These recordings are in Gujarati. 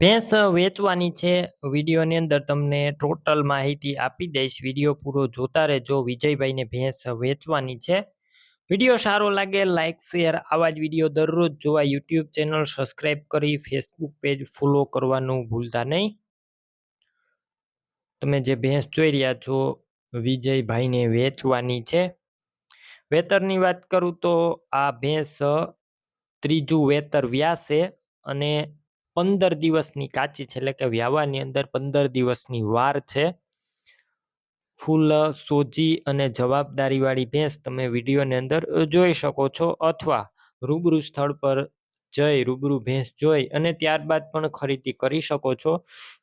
ભેંસ વેચવાની છે. વિડીયોની અંદર તમને ટોટલ માહિતી આપી દઈશ. વીડિયો પૂરો જોતા રહેજો. વિજયભાઈને ભેંસ વેચવાની છે. વીડિયો સારો લાગે લાઇક શેર આવા જ વીડિયો દરરોજ જોવા યુટ્યુબ ચેનલ સબસ્ક્રાઈબ કરી ફેસબુક પેજ ફોલો કરવાનું ભૂલતા નહીં. તમે જે ભેંસ જોઈ રહ્યા છો, વિજયભાઈને વેચવાની છે. વેતરની વાત કરું તો આ ભેંસ ત્રીજું વેતર વ્યાસે અને પંદર દિવસની કાચી છે, એટલે કે વ્યાવાની અંદર પંદર દિવસની વાર છે. ફૂલ સોજી અને જવાબદારીવાળી ભેંસ તમે વિડીયોની અંદર જોઈ શકો છો અથવા રૂબરૂ સ્થળ પર જઈ રૂબરૂ ભેંસ જોઈ અને ત્યારબાદ પણ ખરીદી કરી શકો છો.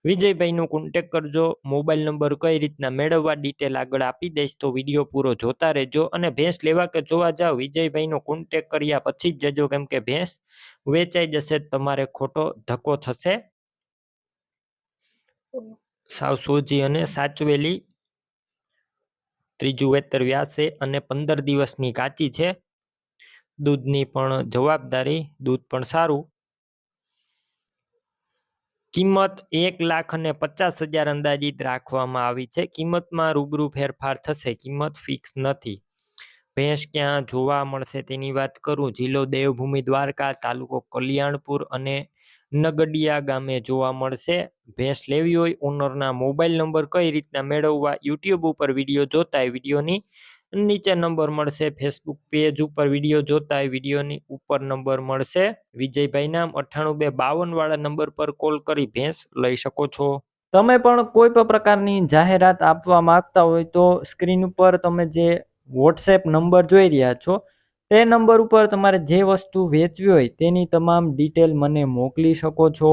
વિજયભાઈનો કોન્ટેક કરજો. મોબાઈલ નંબર કઈ રીતના મેળવવા ડિટેલ આગળ આપી દઈશ તો વીડિયો પૂરો જોતા રહેજો અને ભેંસ લેવા કે જોવા જાઓ વિજયભાઈનો કોન્ટેક કર્યા પછી જ જજો કેમ કે ભેંસ વેચાઈ જશે, તમારે ખોટો ધક્કો થશે. સાવ સોજી અને સાચવેલી. ત્રીજું વેતર વ્યાસે અને પંદર દિવસની કાચી છે. દૂધની પણ જવાબદારી, દૂધ પણ સારું. કિંમત એક લાખ અને પચાસ હજાર અંદાજિત રાખવામાં આવી છે. કિંમતમાં રૂબરૂ ફેરફાર થશે. કિંમત ફિક્સ નથી. ભેંસ ક્યાં જોવા મળશે તેની વાત કરું. જિલ્લો દેવભૂમિ, દ્વારકા, તાલુકો કલ્યાણપુર અને નગડિયા ગામે જોવા મળશે. ભેંસ લેવી હોય, ઓનરના મોબાઈલ નંબર કઈ રીતના મેળવવા, યુટ્યુબ ઉપર વીડિયો જોતા વિડીયોની નીચે નંબર મળશે ફેસબુક પેજ ઉપર વીડિયો જોતા એ વિડીયોની ઉપર નંબર મળશે. વિજયભાઈ નામ અઠ્ઠાણું બે બાવન વાળા નંબર પર કોલ કરી ભેંસ લઈ શકો છો. તમે પણ કોઈ પણ પ્રકારની જાહેરાત આપવા માંગતા હોય તો સ્ક્રીન ઉપર તમે જે વોટ્સએપ નંબર જોઈ રહ્યા છો, તે નંબર ઉપર તમારે જે વસ્તુ વેચવી હોય તેની તમામ ડિટેલ મને મોકલી શકો છો.